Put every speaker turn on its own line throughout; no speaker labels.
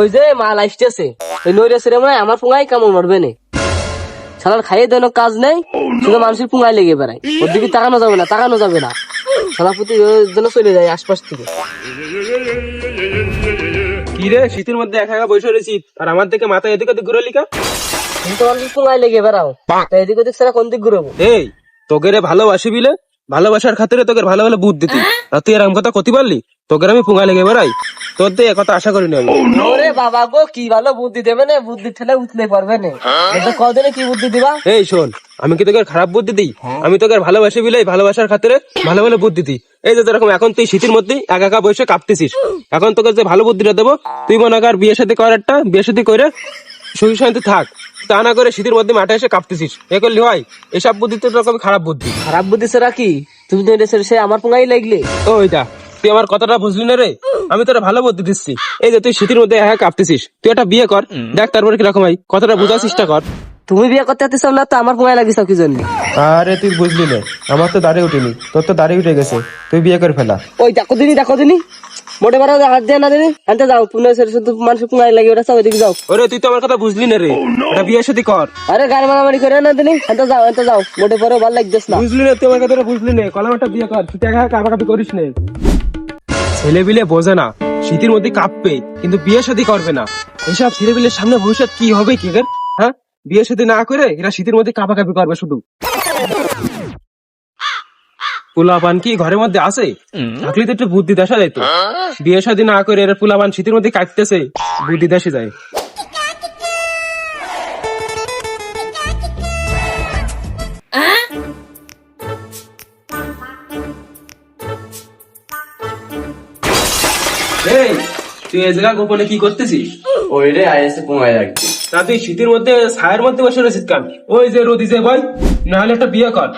ওই যে মাল আসতেছে ওই নইরে সেরে মনে আমার পুঙাই কামড় মারবে নে। শালার খাইয়ে দেন কাজ নেই শুধু মানুষের পুঙায় লেগে বেড়ায়। ওর দিকে তাকানো যাবে না তাকানো যাবে না। প্রতি চলে যায় আশপাশ থেকে।
কি রে শীতের মধ্যে একা একা বসে রয়েছি আর আমার দিকে মাথা এদিক ওদিক ঘুরে লিখা
কিন্তু মানুষের পুঙায় লেগে বেড়াও তা এদিক ওদিক সেরা কোন দিক ঘুরবো?
এই তোকে রে ভালোবাসি বিলে ভালোবাসার খাতিরে তোকে ভালো ভালো বুদ্ধ দিতি আর তুই এরকম কথা কতি পারলি? তোকে আমি পুঙ্গা লেগে বেড়াই? তোর দিয়ে কথা আশা করিনি আমি।
ওরে বাবা গো কি ভালো বুদ্ধি দেবে না? বুদ্ধি ঠেলে উঠলে পারবে না। এটা কদিনে কি বুদ্ধি দিবা?
এই শোন আমি কি তোকে খারাপ বুদ্ধি দিই? আমি তোকে ভালোবাসি বিলে ভালোবাসার খাতিরে ভালো ভালো বুদ্ধি দিই। এই যে যেরকম এখন তুই শীতের মধ্যে একা একা বসে কাঁপতেছিস। এখন তোকে যে ভালো বুদ্ধিটা দেবো তুই মনে কর বিয়ে সাথে কর একটা বিয়ে সাথে করে সুখী শান্তি থাক। তা না করে শীতের মধ্যে মাঠে এসে কাঁপতেছিস। এ করলি হয় এসব বুদ্ধি তো তোর খুবই খারাপ বুদ্ধি।
খারাপ বুদ্ধি সেরা কি? তুমি তো এটা সে আমার পুঙাই লাগলে।
ওইটা তুই আমার কথাটা বুঝলি না রে? আমি তোরা ভালো বুদ্ধি দিচ্ছি। এই যে তুই শীতের মধ্যে একা কাঁপতেছিস তুই একটা বিয়ে কর দেখ তারপরে কীরকম হয়। কথাটা বোঝার চেষ্টা কর।
তুমি বিয়ে করতে চাইছো না তো আমার পুঙাই লাগিস কি জন্য?
আরে তুই বুঝলি না আমার তো দাঁড়িয়ে উঠিনি তোর তো দাঁড়িয়ে উঠে গেছে তুই বিয়ে করে ফেলা।
ওই দেখো দিনি দেখো দিনি। মোটে বড় হাত দিয়ে না দিনি? আনতে যাও পুনে সেরে শুধু মানুষ লাগে ওটা সব যাও।
ওরে তুই তো আমার কথা বুঝলি না রে? ওটা বিয়ে সাথে কর।
আরে গাড়ি মারামারি করে না দিনি? আনতে যাও আনতে যাও। মোটে পরে ভালো লাগতেছ না।
বুঝলি না তুই আমার কথাটা বুঝলি না। কলাম একটা বিয়ে কর তুই একা কাপাকাপি করিস না। ছেলে বিলে বোঝে না। শীতের মধ্যে কাঁপবে কিন্তু বিয়ে শাদী করবে না। এসব ছেলে বিলের সামনে ভবিষ্যৎ কি হবে কি? হ্যাঁ? বিয়ে শাদী না করে এরা শীতের মধ্যে কাঁপাকাঁপি করবে শুধু। পুলাবান কি ঘরের মধ্যে আছে? থাকলে তো একটু বুদ্ধি দেখা যায় তো বিয়ে শাদী না করে এরা পোলাপান শীতের মধ্যে কাটতেছে বুদ্ধি দেশে যায়। তুই এই জায়গা গোপনে কি করতেছিস?
ওই রে আইএসএ পুঙ্গাই রাখছি
তা তুই শীতের মধ্যে ছায়ের মধ্যে বসে রয়েছিস কেন? ওই যে রোদি যে ভাই নাহলে একটা বিয়ে কর।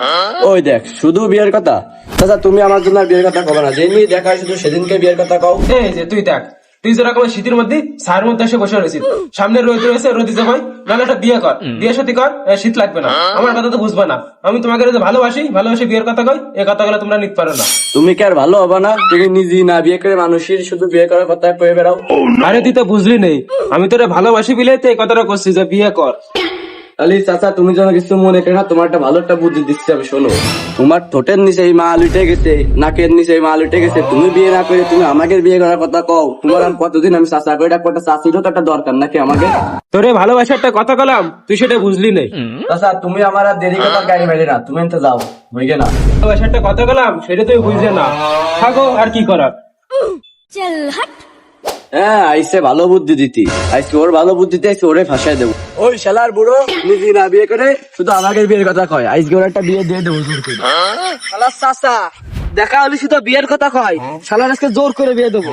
ওই দেখ শুধু বিয়ের কথা। চাচা তুমি আমার জন্য আর বিয়ের কথা কবে না। যেমনি দেখা শুধু সেদিনকে বিয়ের কথা কও।
এই যে তুই দেখ। তুই যেরকম শীতের মধ্যে ছায়ের মধ্যে এসে বসে রয়েছিস। সামনে রোদ রয়েছে রোদি যে ভাই নাহলে একটা বিয়ে কর। বিয়ে সাথে কর শীত লাগবে না। আমার কথা তো বুঝবে না। আমি তোমাকে ভালোবাসি ভালোবাসি বিয়ের কথা কই এই কথাগুলো তোমরা নিতে পারো না।
তুমি কি আর ভালো হবে না? তুমি নিজেই না বিয়ে করে মানুষের শুধু বিয়ে করার কথা কয়ে বেড়াও।
আরে তুই তো বুঝলি নেই। আমি তোরে ভালোবাসি বিলে তো এই কথাটা করছি যে বিয়ে কর।
তাহলে চাচা তুমি যেন কিছু মনে করে না তোমার একটা ভালো একটা বুদ্ধি দিচ্ছি আমি শোনো। তোমার ঠোঁটের নিচে এই মাল উঠে গেছে নাকের নিচে এই মাল উঠে গেছে তুমি বিয়ে না করে তুমি আমাকে বিয়ে করার কথা কও। তোমার আমি কতদিন আমি চাচা করে একটা চাচিরও তো একটা দরকার নাকি আমাকে?
তোরে ভালোবাসার একটা কথা কলাম তুই সেটা বুঝলি নাই
চাচা তুমি আমার আর দেরি কথা গাড়ি বাইরে না তুমি তো যাও বুঝলে না?
ভালোবাসার একটা কথা কলাম সেটা তুই বুঝলে না। থাকো আর কি করার?
চল হট।
হ্যাঁ আইসে ভালো বুদ্ধি দিতি আইসে ওর ভালো বুদ্ধিতে আইসে ওরে ফাঁসাই দেবো ওই শালার বুড়ো নিজে না বিয়ে করে শুধু আমাকে বিয়ের কথা কয় আইসকে ওর একটা বিয়ে দিয়ে দেবো জোর করে
শালার চাচা দেখা হলে শুধু বিয়ের কথা কয় শালার আজকে জোর করে বিয়ে দেবো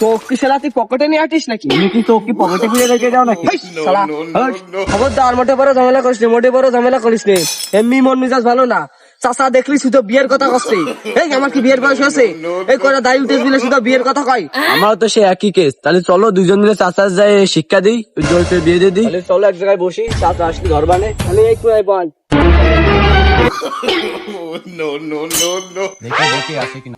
তোক কি শালা তুই পকেটে নিয়ে আটিস নাকি
তুমি কি তো কি পকেটে ফিরে রেখে যাও নাকি
শালা খবরদার মোটে বড় ঝামেলা করিস নে মোটে বড় ঝামেলা করিস নে এমনি মন মেজাজ ভালো না চাচা দেখলি শুধু বিয়ের কথা কচ্ছে এই আমার কি বিয়ের বয়স আছে এই করে দায়ী উঠেছ বলে শুধু বিয়ের কথা কয়?
আমার তো সে একই কেস তাহলে চলো দুজন মিলে চাচা যায় শিক্ষা দিই জোর বিয়ে দিয়ে দিই। চলো এক জায়গায় বসি চাচা আসলে ঘর বানে
আমি এই কুয়ায় বল।
দেখি দেখি আসে কিনা।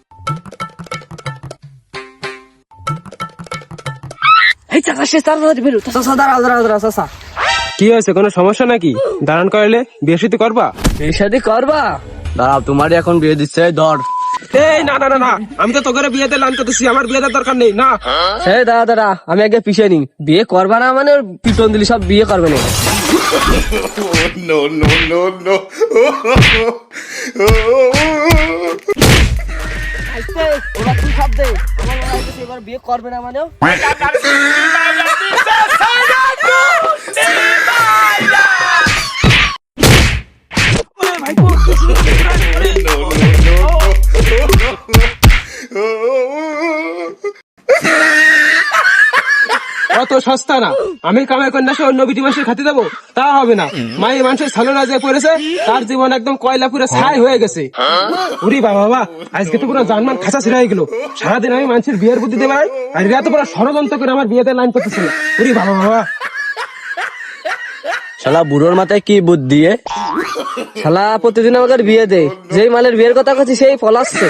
এই চাচা সে তার বেরো। চাচা দাঁড়া দাঁড়া দাঁড়া চাচা।
কি হয়েছে কোনো সমস্যা নাকি? দাঁড়ান করলে বিয়ে সাথে করবা?
এই শাদি করবা?
দাঁড়াও তোমারই এখন বিয়ে দিচ্ছে ধর।
এই না না না না আমি তো তোকে বিয়েতে লাইন করতেছি আমার বিয়েতে দরকার নেই না।
দাঁড়া দাঁড়া আমি আগে পিছিয়ে নি বিয়ে করবা না মানে ওর পিটন দিলি সব বিয়ে করবে না
no, no, no, no.
ওরা তুই সব দে আমার মনে হয় এবার বিয়ে করবে না মানে
অত সস্তা না। আমি কামাই কন্যা সহ অন্য বিটি মাসের খাতে দেবো। তা হবে না। মাই মানুষের সালোনা যে পড়েছে, তার জীবন একদম কয়লা পুরো ছাই হয়ে গেছে। উরি বাবা বাবা, আজকে তো পুরো জানমান খাঁচা ছিঁড়া গেল। সারাদিন আমি মানুষের বিয়ের বুদ্ধি দেবে আর এরা তো পুরো ষড়যন্ত্র করে আমার বিয়েতে লাইন করতেছিল। উরি বাবা বাবা।
শালা, বুড়োর মাথায় কি বুদ্ধি?
শালা, প্রতিদিন আমাকে বিয়ে দে। যেই মালের বিয়ের কথা করছি সেই পলাচ্ছে